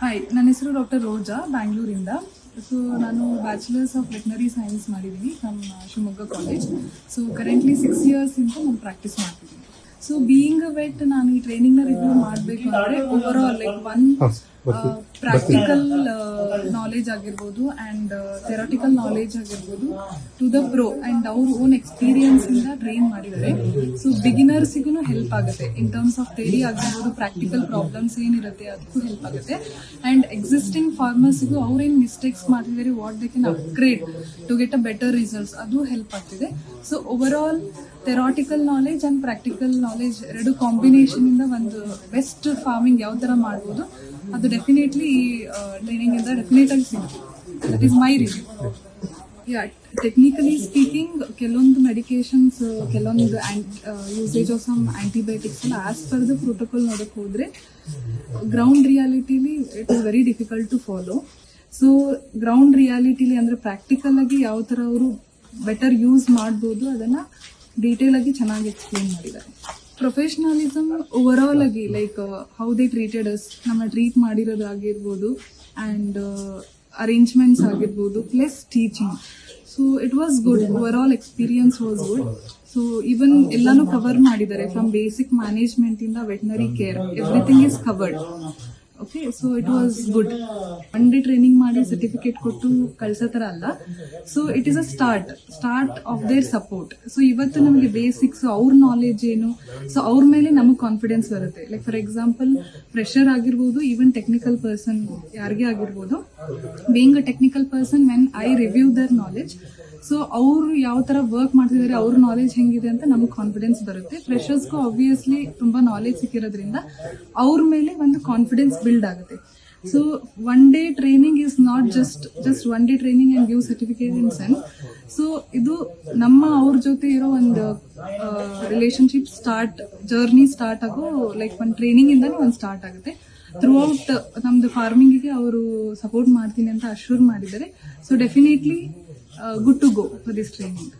Hi ನನ್ನ ಹೆಸರು doctor Roja ಬ್ಯಾಂಗ್ಳೂರಿಂದ ಸೊ ನಾನು ಬ್ಯಾಚುಲರ್ಸ್ ಆಫ್ ವೆಟನರಿ ಸೈನ್ಸ್ ಮಾಡಿದ್ದೀನಿ ನಮ್ಮ Shivamogga college so currently six ಇಯರ್ಸಿಂದ ನಾನು ಪ್ರಾಕ್ಟೀಸ್ ಮಾಡ್ತಿದ್ದೀನಿ. ಸೊ ಬೀಯಿಂಗ್ ಅ ವೆಟ್ ನಾನು ಈ ಟ್ರೈನಿಂಗ್ನ ರಿವ್ಯೂ ಮಾಡಬೇಕು ಅಂದರೆ overall like one practical knowledge ಆಗಿರ್ಬೋದು ಅಂಡ್ ಥೆರಾಟಿಕಲ್ ನಾಲೆಜ್ ಆಗಿರ್ಬೋದು ಟು ದ ಪ್ರೋ ಅಂಡ್ ಅವ್ರ ಓನ್ ಎಕ್ಸ್ಪೀರಿಯನ್ಸ್ ಇಂದ ಟ್ರೈನ್ ಮಾಡಿದ್ದಾರೆ. ಸೊ ಬಿಗಿನರ್ಸಿಗೂ ಹೆಲ್ಪ್ ಆಗುತ್ತೆ. ಇನ್ ಟರ್ಮ್ಸ್ ಆಫ್ ಥೇರಿ ಆಗಿರ್ಬೋದು ಪ್ರಾಕ್ಟಿಕಲ್ ಪ್ರಾಬ್ಲಮ್ಸ್ ಏನಿರುತ್ತೆ ಅದಕ್ಕೂ ಹೆಲ್ಪ್ ಆಗುತ್ತೆ. ಅಂಡ್ ಎಕ್ಸಿಸ್ಟಿಂಗ್ ಫಾರ್ಮರ್ಸಿಗೂ ಅವ್ರೇನು ಮಿಸ್ಟೇಕ್ಸ್ ಮಾಡ್ತಿದ್ದಾರೆ what they can upgrade to get a better results ಅದು ಹೆಲ್ಪ್ ಆಗ್ತಿದೆ. So overall theoretical knowledge and practical knowledge ಎರಡು ಕಾಂಬಿನೇಷನ್ ಇಂದ ಒಂದು ಬೆಸ್ಟ್ ಫಾರ್ಮಿಂಗ್ ಯಾವ ತರ ಮಾಡ್ಬೋದು ಅದು ಡೆಫಿನೆಟ್ಲಿ ಟ್ರೈನಿಂಗ್ ಇಂದ ಡೆಫಿನೆಟ್ ಆಗಿ ಸಿಗುತ್ತೆ that is my review yeah technically speaking ಕೆಲವೊಂದು ಮೆಡಿಕೇಶನ್ಸ್ ಕೆಲವೊಂದು ಯೂಸೇಜ್ ಆಫ್ ಸಮ್ ಆಂಟಿಬಯೋಟಿಕ್ಸ್ ಎಲ್ಲ ಆಸ್ ಪರ್ ದ ಪ್ರೋಟೋಕಾಲ್ ನೋಡಕ್ ಹೋದ್ರೆ ground ರಿಯಾಲಿಟಿಲಿ it is very difficult to follow so ground ರಿಯಾಲಿಟಿಲಿ ಅಂದ್ರೆ ಪ್ರಾಕ್ಟಿಕಲ್ ಆಗಿ ಯಾವ ತರ ಅವರು ಬೆಟರ್ ಯೂಸ್ ಮಾಡ್ಬೋದು ಅದನ್ನ ಡೀಟೇಲ್ ಆಗಿ ಚೆನ್ನಾಗಿ ಎಕ್ಸ್ಪ್ಲೇನ್ ಮಾಡಿದ್ದಾರೆ. ಪ್ರೊಫೆಷನಲಿಸಮ್ ಓವರ್ ಆಲ್ ಆಗಿ like how they treated us ನಮ್ಮ ಟ್ರೀಟ್ ಮಾಡಿರೋದಾಗಿರ್ಬೋದು ಆ್ಯಂಡ್ ಅರೇಂಜ್ಮೆಂಟ್ಸ್ ಆಗಿರ್ಬೋದು plus teaching so it was good overall experience was good so even ಎಲ್ಲಾನು ಕವರ್ ಮಾಡಿದ್ದಾರೆ ಫ್ರಮ್ ಬೇಸಿಕ್ ಮ್ಯಾನೇಜ್ಮೆಂಟ್ ಇಂದ veterinary care everything is covered okay so it was good one day training ಮಾಡಿ certificate ಕೊಟ್ಟು ಕಳ್ಸೋ ಥರ ಅಲ್ಲ. So it is a start start of their support so ಇವತ್ತು ನಮಗೆ ಬೇಸಿಕ್ಸ್ ಅವ್ರ ನಾಲೆಜ್ ಏನು? ಸೊ ಅವ್ರ ಮೇಲೆ ನಮಗೆ ಕಾನ್ಫಿಡೆನ್ಸ್ ಬರುತ್ತೆ. ಲೈಕ್ ಫಾರ್ ಎಕ್ಸಾಂಪಲ್ ಫ್ರೆಷರ್ ಆಗಿರ್ಬೋದು ಈವನ್ ಟೆಕ್ನಿಕಲ್ ಪರ್ಸನ್ ಯಾರಿಗೆ ಆಗಿರ್ಬೋದು. Being a technical person when I review their knowledge so ಅವ್ರು ಯಾವ ತರ ವರ್ಕ್ ಮಾಡ್ತಿದ್ದಾರೆ ಅವ್ರ ನಾಲೆಜ್ ಹೆಂಗಿದೆ ಅಂತ ನಮಗೆ ಕಾನ್ಫಿಡೆನ್ಸ್ ಬರುತ್ತೆ. ಫ್ರೆಶರ್ಸ್ಗೂ ಆಬ್ವಿಯಸ್ಲಿ ತುಂಬಾ ನಾಲೆಜ್ ಸಿಕ್ಕಿರೋದ್ರಿಂದ ಅವ್ರ ಮೇಲೆ ಒಂದು ಕಾನ್ಫಿಡೆನ್ಸ್ ಬಿಲ್ಡ್ ಆಗುತ್ತೆ. So one day training is not just just one day training and give certificate in sense so ಇದು ನಮ್ಮ ಅವ್ರ ಜೊತೆ ಇರೋ ಒಂದು ರಿಲೇಶನ್ಶಿಪ್ ಸ್ಟಾರ್ಟ್ ಜರ್ನಿ ಸ್ಟಾರ್ಟ್ ಆಗೋ ಲೈಕ್ ಒಂದು ಟ್ರೈನಿಂಗ್ ಇಂದಾನೆ ಒಂದು ಸ್ಟಾರ್ಟ್ ಆಗುತ್ತೆ. ಥ್ರೂ ಔಟ್ ನಮ್ದು ಫಾರ್ಮಿಂಗಿಗೆ ಅವರು ಸಪೋರ್ಟ್ ಮಾಡ್ತೀನಿ ಅಂತ ಅಶ್ಯೂರ್ ಮಾಡಿದ್ದಾರೆ. So definitely good to go for this training